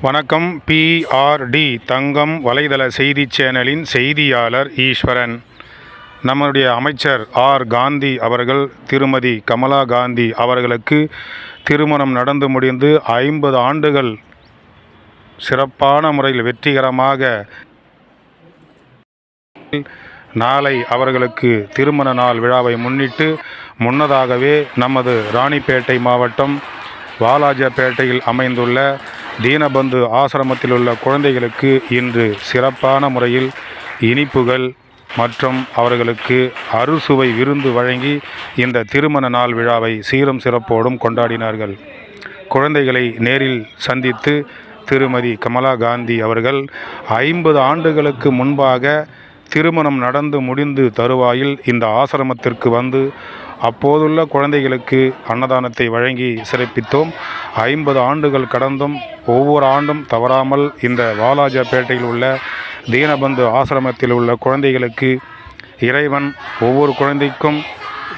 வணக்கம் பிஆர்டி தங்கம் வலைதள செய்தி சேனலின் செய்தியாளர் ஈஸ்வரன். நம்முடைய அமைச்சர் ஆர் காந்தி அவர்கள் திருமதி கமலா காந்தி அவர்களுக்கு திருமணம் நடந்து முடிந்து ஐம்பது ஆண்டுகள் சிறப்பான முறையில் வெற்றிகரமாக நாளை அவர்களுக்கு திருமண நாள் விழாவை முன்னிட்டு முன்னதாகவே நமது ராணிப்பேட்டை மாவட்டம் வாலாஜாபேட்டையில் அமைந்துள்ள தீனபந்து ஆசிரமத்தில் உள்ள குழந்தைகளுக்கு இன்று சிறப்பான முறையில் இனிப்புகள் மற்றும் அவர்களுக்கு அறுசுவை விருந்து வழங்கி இந்த திருமண நாள் விழாவை சீரும் சிறப்போடும் கொண்டாடினார்கள். குழந்தைகளை நேரில் சந்தித்து திருமதி கமலா காந்தி அவர்கள் ஐம்பது ஆண்டுகளுக்கு முன்பாக திருமணம் நடந்து முடிந்து தருவாயில் இந்த ஆசிரமத்திற்கு வந்து அப்போதுள்ள குழந்தைகளுக்கு அன்னதானத்தை வழங்கி சிறப்பித்தோம். ஐம்பது ஆண்டுகள் கடந்தும் ஒவ்வொரு ஆண்டும் தவறாமல் இந்த வாலாஜாபேட்டையில் உள்ள தீனபந்து ஆசிரமத்தில் உள்ள குழந்தைகளுக்கு இறைவன் ஒவ்வொரு குழந்தைக்கும்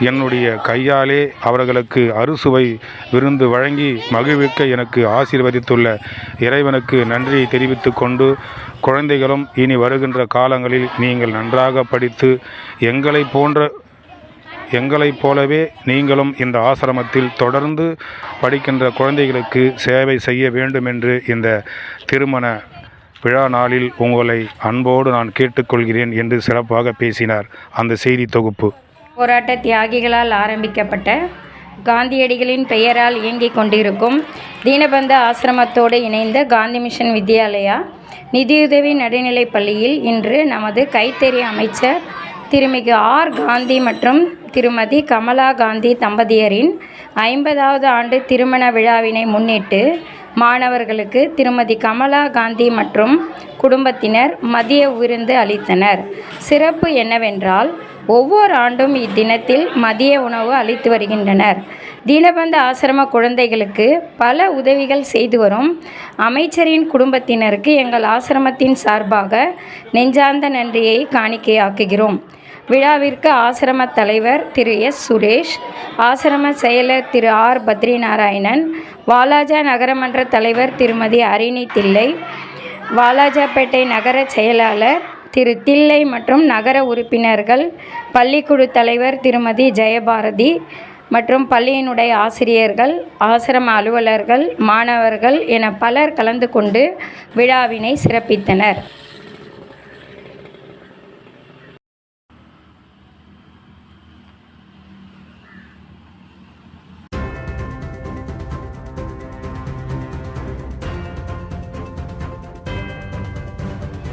என்னுடைய கையாலே அவர்களுக்கு அறுசுவை விருந்து வழங்கி மகிழ்விக்க எனக்கு ஆசீர்வதித்துள்ள இறைவனுக்கு நன்றியை தெரிவித்து கொண்டு குழந்தைகளும் இனி வருகின்ற காலங்களில் நீங்கள் நன்றாக படித்து எங்களை போன்ற எங்களைப் போலவே நீங்களும் இந்த ஆசிரமத்தில் தொடர்ந்து படிக்கின்ற குழந்தைகளுக்கு சேவை செய்ய வேண்டும் என்று இந்த திருமண விழா நாளில் உங்களை அன்போடு நான் கேட்டுக்கொள்கிறேன் என்று சிறப்பாக பேசினார். அந்த செய்தி தொகுப்பு. போராட்ட தியாகிகளால் ஆரம்பிக்கப்பட்ட காந்தியடிகளின் பெயரால் இயங்கிக் கொண்டிருக்கும் தீனபந்த ஆசிரமத்தோடு இணைந்த காந்தி மிஷன் வித்யாலயா நிதியுதவி நடுநிலைப் பள்ளியில் இன்று நமது கைத்தறி அமைச்சர் திருமிகு ஆர் காந்தி மற்றும் திருமதி கமலா காந்தி தம்பதியரின் ஐம்பதாவது ஆண்டு திருமண விழாவினை முன்னிட்டு மாணவர்களுக்கு திருமதி கமலா காந்தி மற்றும் குடும்பத்தினர் மதிய விருந்து அளித்தனர். சிறப்பு என்னவென்றால் ஒவ்வொரு ஆண்டும் இத்தினத்தில் மதிய உணவு அளித்து வருகின்றனர். தீனபந்த ஆசிரம குழந்தைகளுக்கு பல உதவிகள் செய்து வரும் அமைச்சரின் குடும்பத்தினருக்கு எங்கள் ஆசிரமத்தின் சார்பாக நெஞ்சார்ந்த நன்றியை காணிக்கையாக்குகிறோம். விழாவிற்கு ஆசிரம தலைவர் திரு எஸ். சுரேஷ் ஆசிரம செயலர் திரு ஆர். பத்ரிநாராயணன் வாலாஜா நகரமன்ற தலைவர் திருமதி அரிணி தில்லை வாலாஜாபேட்டை நகர செயலாளர் திரு தில்லை மற்றும் நகர உறுப்பினர்கள் பள்ளிக்குழு தலைவர் திருமதி ஜெயபாரதி மற்றும் பள்ளியினுடைய ஆசிரியர்கள் ஆசிரம அலுவலர்கள் மாணவர்கள் என பலர் கலந்து கொண்டு விழாவினை சிறப்பித்தனர்.